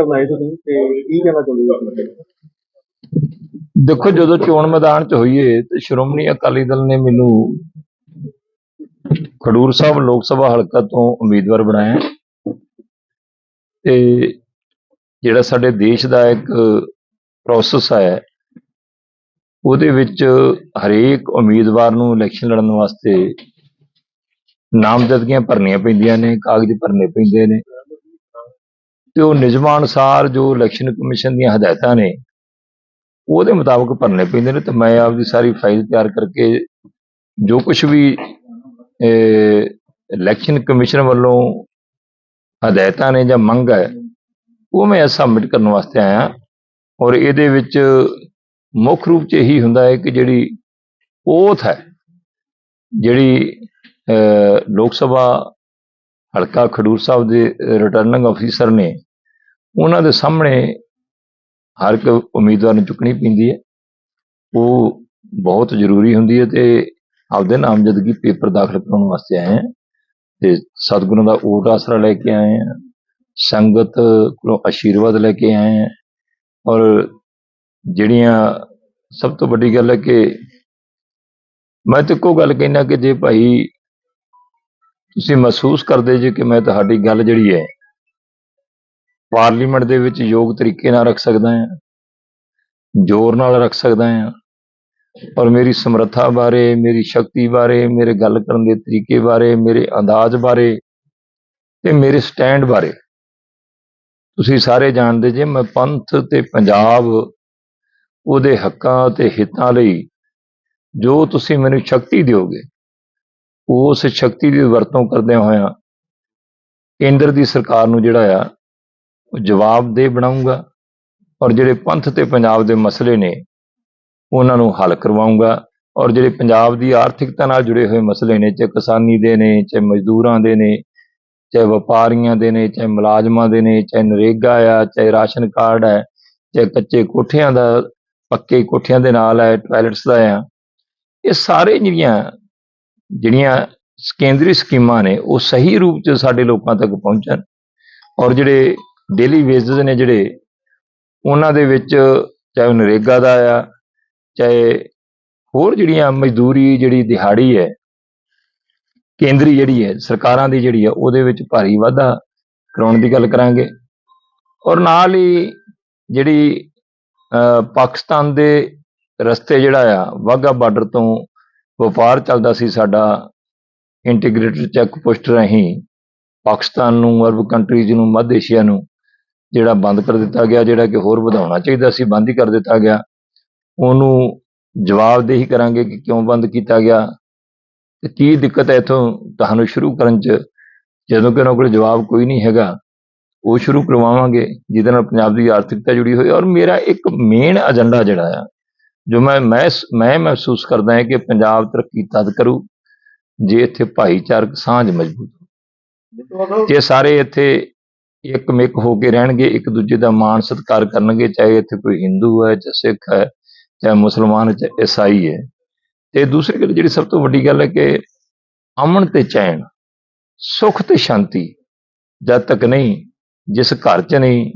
ਕਰਨਾ ਹੈ ਤੁਸੀਂ ਤੇ ਕੀ ਕਹਿਣਾ ਚਾਹੁੰਦੇ ਹੋ ਦੇਖੋ, ਜਦੋਂ ਚੋਣ ਮੈਦਾਨ 'ਚ ਹੋਈਏ ਤੇ ਸ਼੍ਰੋਮਣੀ ਅਕਾਲੀ ਦਲ ਨੇ ਮੈਨੂੰ ਖਡੂਰ ਸਾਹਿਬ ਲੋਕ ਸਭਾ ਹਲਕਾ ਤੋਂ ਉਮੀਦਵਾਰ ਬਣਾਇਆ। ਤੇ ਜਿਹੜਾ ਸਾਡੇ ਦੇਸ਼ ਦਾ ਇੱਕ ਪ੍ਰੋਸੈਸ ਹੈ ਉਹਦੇ ਵਿੱਚ ਹਰੇਕ ਉਮੀਦਵਾਰ ਨੂੰ ਇਲੈਕਸ਼ਨ ਲੜਨ ਵਾਸਤੇ ਨਾਮਜ਼ਦਗੀਆਂ ਭਰਨੀਆਂ ਪੈਂਦੀਆਂ ਨੇ, ਕਾਗਜ਼ ਭਰਨੇ ਪੈਂਦੇ ਨੇ। ਤੇ ਉਹ ਨਿਯਮਾਂ ਅਨੁਸਾਰ ਜੋ ਇਲੈਕਸ਼ਨ ਕਮਿਸ਼ਨ ਦੀਆਂ ਹਦਾਇਤਾਂ ਨੇ, ਉਹਦੇ ਮੁਤਾਬਕ ਭਰਨੇ ਪੈਂਦੇ ਨੇ ਤੇ ਮੈਂ ਆਪਦੀ ਸਾਰੀ ਫਾਈਲ ਤਿਆਰ ਕਰਕੇ ਜੋ ਕੁਝ ਵੀ ਇਲੈਕਸ਼ਨ ਕਮਿਸ਼ਨ ਵੱਲੋਂ ਹਦਾਇਤਾਂ ਨੇ ਜਾਂ ਮੰਗ ਹੈ, ਉਹ ਮੈਂ ਸਬਮਿਟ ਕਰਨ ਵਾਸਤੇ ਆਇਆ। ਔਰ ਇਹਦੇ ਵਿੱਚ ਮੁੱਖ ਰੂਪ 'ਚ ਇਹੀ ਹੁੰਦਾ ਹੈ ਕਿ ਜਿਹੜੀ ਓਥ ਹੈ, ਜਿਹੜੀ ਲੋਕ ਸਭਾ ਹਲਕਾ ਖਡੂਰ ਸਾਹਿਬ ਦੇ ਰਿਟਰਨਿੰਗ ਅਫੀਸਰ ਨੇ ਉਹਨਾਂ ਦੇ ਸਾਹਮਣੇ ਹਰ ਇੱਕ ਉਮੀਦਵਾਰ ਨੂੰ ਚੁੱਕਣੀ ਪੈਂਦੀ ਹੈ। ਉਹ ਬਹੁਤ ਜ਼ਰੂਰੀ ਹੁੰਦੀ ਹੈ ਤੇ ਆਪਦੇ ਨਾਮਜ਼ਦਗੀ ਪੇਪਰ ਦਾਖਲ ਕਰਾਉਣ ਵਾਸਤੇ ਆਏ ਹਾਂ ਤੇ ਸਤਿਗੁਰਾਂ ਦਾ ਓਟ ਆਸਰਾ ਲੈ ਕੇ ਆਏ ਹਾਂ, ਸੰਗਤ ਕੋਲੋਂ ਆਸ਼ੀਰਵਾਦ ਲੈ ਕੇ ਆਏ ਹਾਂ ਔਰ ਜਿਹੜੀਆਂ ਸਭ ਤੋਂ ਵੱਡੀ ਗੱਲ ਹੈ ਕਿ ਮੈਂ ਤੇ ਇੱਕੋ ਗੱਲ ਕਹਿਣਾ ਕਿ ਜੇ ਭਾਈ ਤੁਸੀਂ ਮਹਿਸੂਸ ਕਰਦੇ ਜੇ ਕਿ ਮੈਂ ਤੁਹਾਡੀ ਗੱਲ ਜਿਹੜੀ ਹੈ, ਪਾਰਲੀਮੈਂਟ ਦੇ ਵਿੱਚ ਯੋਗ ਤਰੀਕੇ ਨਾਲ ਰੱਖ ਸਕਦਾ ਹਾਂ, ਜ਼ੋਰ ਨਾਲ ਰੱਖ ਸਕਦਾ ਹਾਂ ਔਰ ਮੇਰੀ ਸਮਰੱਥਾ ਬਾਰੇ, ਮੇਰੀ ਸ਼ਕਤੀ ਬਾਰੇ, ਮੇਰੇ ਗੱਲ ਕਰਨ ਦੇ ਤਰੀਕੇ ਬਾਰੇ, ਮੇਰੇ ਅੰਦਾਜ਼ ਬਾਰੇ ਤੇ ਮੇਰੇ ਸਟੈਂਡ ਬਾਰੇ, ਤੁਸੀਂ ਸਾਰੇ ਜਾਣਦੇ ਜੇ ਮੈਂ ਪੰਥ ਤੇ ਪੰਜਾਬ ਉਹਦੇ ਹੱਕਾਂ ਤੇ ਹਿੱਤਾਂ ਲਈ ਜੋ ਤੁਸੀਂ ਮੈਨੂੰ ਸ਼ਕਤੀ ਦਿਓਗੇ ਉਸ ਸ਼ਕਤੀ ਦੀ ਵਰਤੋਂ ਕਰਦੇ ਹੋਇਆਂ ਕੇਂਦਰ ਦੀ ਸਰਕਾਰ ਨੂੰ ਜਿਹੜਾ ਆ, ਉਹ ਜਵਾਬਦੇਹ ਬਣਾਉਂਗਾ ਔਰ ਜਿਹੜੇ ਪੰਥ ਤੇ ਪੰਜਾਬ ਦੇ ਮਸਲੇ ਨੇ, ਉਹਨਾਂ ਨੂੰ ਹੱਲ ਕਰਵਾਉਂਗਾ ਔਰ ਜਿਹੜੇ ਪੰਜਾਬ ਦੀ ਆਰਥਿਕਤਾ ਨਾਲ ਜੁੜੇ ਹੋਏ ਮਸਲੇ ਨੇ, ਚਾਹੇ ਕਿਸਾਨੀ ਦੇ ਨੇ, ਚਾਹੇ ਮਜ਼ਦੂਰਾਂ ਦੇ ਨੇ, ਚਾਹੇ ਵਪਾਰੀਆਂ ਦੇ ਨੇ, ਚਾਹੇ ਮੁਲਾਜ਼ਮਾਂ ਦੇ ਨੇ, ਚਾਹੇ ਨਰੇਗਾ ਆ, ਚਾਹੇ ਰਾਸ਼ਨ ਕਾਰਡ ਹੈ ਚਾਹੇ ਕੱਚੇ ਕੋਠਿਆਂ ਦਾ, ਪੱਕੇ ਕੋਠਿਆਂ ਦੇ ਨਾਲ ਹੈ ਟਾਇਲਟਸ ਦਾ ਆ, ਇਹ ਸਾਰੇ ਜਿਹੜੀਆਂ ਜਿਹੜੀਆਂ ਕੇਂਦਰੀ ਸਕੀਮਾਂ ਨੇ, ਉਹ ਸਹੀ ਰੂਪ 'ਚ ਸਾਡੇ ਲੋਕਾਂ ਤੱਕ ਪਹੁੰਚਣ ਔਰ ਜਿਹੜੇ ਡੇਲੀ ਵੇਜਸ ਨੇ ਜਿਹੜੇ, ਉਹਨਾਂ ਦੇ ਵਿੱਚ ਚਾਹੇ ਉਹ ਨਰੇਗਾ ਦਾ ਆ, ਚਾਹੇ ਹੋਰ ਜਿਹੜੀਆਂ ਮਜ਼ਦੂਰੀ ਜਿਹੜੀ ਦਿਹਾੜੀ ਹੈ, ਕੇਂਦਰੀ ਜਿਹੜੀ ਹੈ, ਸਰਕਾਰਾਂ ਦੀ ਜਿਹੜੀ ਹੈ, ਉਹਦੇ ਵਿੱਚ ਭਾਰੀ ਵਾਧਾ ਕਰਾਉਣ ਦੀ ਗੱਲ ਕਰਾਂਗੇ ਔਰ ਨਾਲ ਹੀ ਜਿਹੜੀ ਪਾਕਿਸਤਾਨ ਦੇ ਰਸਤੇ ਜਿਹੜਾ ਆ, ਵਾਹਗਾ ਬਾਰਡਰ ਤੋਂ ਵਪਾਰ ਚੱਲਦਾ ਸੀ ਸਾਡਾ ਇੰਟੀਗ੍ਰੇਟਡ ਚੈੱਕ ਪੋਸਟ ਰਾਹੀਂ ਪਾਕਿਸਤਾਨ ਨੂੰ, ਅਰਬ ਕੰਟਰੀਜ਼ ਨੂੰ, ਮੱਧ ਏਸ਼ੀਆ ਨੂੰ ਜਿਹੜਾ ਬੰਦ ਕਰ ਦਿੱਤਾ ਗਿਆ, ਜਿਹੜਾ ਕਿ ਹੋਰ ਵਧਾਉਣਾ ਚਾਹੀਦਾ ਸੀ, ਬੰਦ ਹੀ ਕਰ ਦਿੱਤਾ ਗਿਆ। ਉਹਨੂੰ ਜਵਾਬਦੇਹੀ ਕਰਾਂਗੇ ਕਿ ਕਿਉਂ ਬੰਦ ਕੀਤਾ ਗਿਆ। ਤੇ ਕੀ ਦਿੱਕਤ ਹੈ ਇਥੋਂ ਤੁਹਾਨੂੰ ਸ਼ੁਰੂ ਕਰਨ ਚ? ਜਦੋਂ ਕਿ ਉਹਨਾਂ ਕੋਲ ਜਵਾਬ ਕੋਈ ਨਹੀਂ ਹੈਗਾ। ਉਹ ਸ਼ੁਰੂ ਕਰਵਾਵਾਂਗੇ, ਜਿਹਦੇ ਨਾਲ ਪੰਜਾਬ ਦੀ ਆਰਥਿਕਤਾ ਜੁੜੀ ਹੋਈ ਔਰ ਮੇਰਾ ਇੱਕ ਮੇਨ ਏਜੰਡਾ ਜਿਹੜਾ ਆ ਜੋ ਮੈਂ ਮੈਂ ਮੈਂ ਮਹਿਸੂਸ ਕਰਦਾ ਹਾਂ ਕਿ ਪੰਜਾਬ ਤਰੱਕੀ ਤਦ ਕਰੂ ਜੇ ਇੱਥੇ ਭਾਈਚਾਰਕ ਸਾਂਝ ਮਜ਼ਬੂਤ ਹੋ ਜੇ ਸਾਰੇ ਇੱਥੇ ਇੱਕ ਮਿੱਕ ਹੋ ਕੇ ਰਹਿਣਗੇ ਇੱਕ ਦੂਜੇ ਦਾ ਮਾਣ ਸਤਿਕਾਰ ਕਰਨਗੇ, ਚਾਹੇ ਇੱਥੇ ਕੋਈ ਹਿੰਦੂ ਹੈ ਚਾਹੇ ਸਿੱਖ ਹੈ, ਚਾਹੇ ਮੁਸਲਮਾਨ ਚਾਹੇ ਈਸਾਈ ਹੈ। ਤੇ ਦੂਸਰੀ ਗੱਲ ਜਿਹੜੀ ਸਭ ਤੋਂ ਵੱਡੀ ਗੱਲ ਹੈ ਕਿ ਅਮਨ ਤੇ ਚੈਨ, ਸੁਖ ਤੇ ਸ਼ਾਂਤੀ ਜਦ ਤੱਕ ਨਹੀਂ, ਜਿਸ ਘਰ 'ਚ ਨਹੀਂ,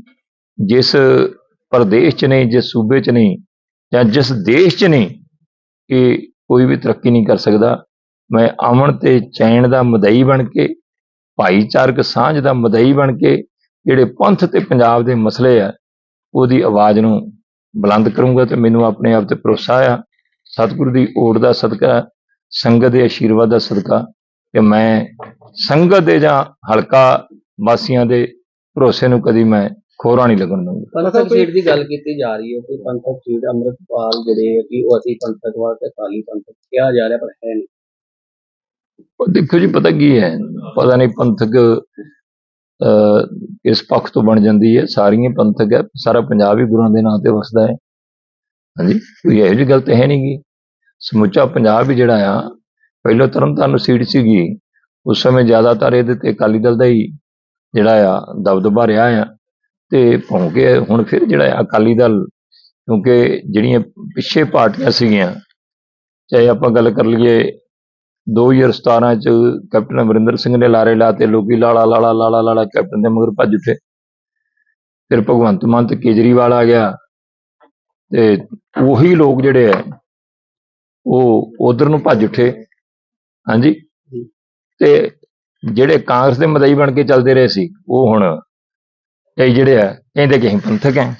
ਜਿਸ ਪ੍ਰਦੇਸ਼ 'ਚ ਨਹੀਂ, ਜਿਸ ਸੂਬੇ 'ਚ ਨਹੀਂ ਜਾਂ ਜਿਸ ਦੇਸ਼ 'ਚ ਨਹੀਂ ਕਿ ਕੋਈ ਵੀ ਤਰੱਕੀ ਨਹੀਂ ਕਰ ਸਕਦਾ, ਮੈਂ ਅਮਨ ਤੇ ਚੈਨ ਦਾ ਮਦਈ ਬਣ ਕੇ, ਭਾਈਚਾਰਕ ਸਾਂਝ ਦਾ ਮਦਈ ਬਣ ਕੇ, ਜਿਹੜੇ ਪੰਥ ਤੇ ਪੰਜਾਬ ਦੇ ਮਸਲੇ ਆ, ਉਹਦੀ ਆਵਾਜ਼ ਨੂੰ ਬੁਲੰਦ ਕਰੂੰਗਾ ਤੇ ਮੈਨੂੰ ਆਪਣੇ ਆਪ ਤੇ ਭਰੋਸਾ ਆ। ਸਤਿਗੁਰੂ ਦੀ ਓਟ ਦਾ ਸਦਕਾ, ਸੰਗਤ ਦੇ ਆਸ਼ੀਰਵਾਦ ਦਾ ਸਦਕਾ, ਕਿ ਮੈਂ ਸੰਗਤ ਦੇ ਜਾਂ ਹਲਕਾ ਵਾਸੀਆਂ ਦੇ ਭਰੋਸੇ ਨੂੰ ਕਦੀ ਮੈਂ ਖੋਰਾ ਨਹੀਂ ਲੱਗਣ ਦਊਂਗਾ ਪੰਥਕ ਸੀਟ ਦੀ ਗੱਲ ਕੀਤੀ ਜਾ ਰਹੀ ਹੈ ਕਿ ਪੰਥਕ ਸੀਟ ਅੰਮ੍ਰਿਤਪਾਲ ਜਿਹੜੇ ਆ ਕਿ ਉਹ ਅਸੀਂ ਪੰਥਕ ਵਾ ਤੇ ਅਕਾਲੀ ਪੰਥਕ ਕਿਹਾ ਜਾ ਰਿਹਾ ਪਰ ਹੈ ਨਹੀਂ। ਉਹ ਦੇਖੋ ਜੀ ਪਤਾ ਕੀ ਹੈ? ਪਤਾ ਨਹੀਂ ਪੰਥਕ ਅਹ, ਇਸ ਪੱਖ ਤੋਂ ਬਣ ਜਾਂਦੀ ਹੈ। ਸਾਰੀਆਂ ਪੰਥਕ ਹੈ। ਸਾਰਾ ਪੰਜਾਬ ਹੀ ਗੁਰੂਆਂ ਦੇ ਨਾਂ ਤੇ ਵਸਦਾ ਹੈ। ਹਾਂਜੀ? ਕੋਈ ਇਹੋ ਜਿਹੀ ਗੱਲ ਤਾਂ ਹੈ ਨਹੀਂਗੀ। ਸਮੁੱਚਾ ਪੰਜਾਬ ਹੀ ਜਿਹੜਾ ਆ ਪਹਿਲਾਂ ਤਰਨਤਾਰਨ ਸੀਟ ਸੀਗੀ। ਉਸ ਸਮੇਂ ਜ਼ਿਆਦਾਤਰ ਇਹਦੇ ਤੇ ਅਕਾਲੀ ਦਲ ਦਾ ਹੀ ਜਿਹੜਾ ਆ ਦਬਦਬਾ ਰਿਹਾ ਆ। ਤੇ ਭੌਂਕੇ ਹੁਣ ਫਿਰ ਜਿਹੜਾ ਅਕਾਲੀ ਦਲ ਕਿਉਂਕਿ ਜਿਹੜੀਆਂ ਪਿੱਛੇ ਪਾਰਟੀਆਂ ਸੀਗੀਆਂ ਚਾਹੇ ਆਪਾਂ ਗੱਲ ਕਰ ਲਈਏ 2017 ਚ ਕੈਪਟਨ ਅਮਰਿੰਦਰ ਸਿੰਘ ਨੇ ਲਾਰੇ ਲਾਤੇ ਲੋਕੀ ਲਾਲਾ ਲਾਲਾ ਲਾਲਾ ਲਾਲਾ ਕੈਪਟਨ ਦੇ ਮਗਰ ਭੱਜ ਉੱਠੇ। ਫਿਰ ਭਗਵੰਤ ਮਾਨ ਤੇ ਕੇਜਰੀਵਾਲ ਆ ਗਿਆ ਤੇ ਉਹੀ ਲੋਕ ਜਿਹੜੇ ਆ ਉਹ ਉਧਰ ਨੂੰ ਭੱਜ ਉੱਠੇ। ਹਾਂਜੀ? ਤੇ ਜਿਹੜੇ ਕਾਂਗਰਸ ਦੇ ਮਦਈ ਬਣ ਕੇ ਚੱਲਦੇ ਰਹੇ ਸੀ ਉਹ ਹੁਣ ਇਹ ਜਿਹੜੇ ਆ ਇਹਦੇ ਕਿ ਅਸੀਂ ਪੰਥਕ ਆ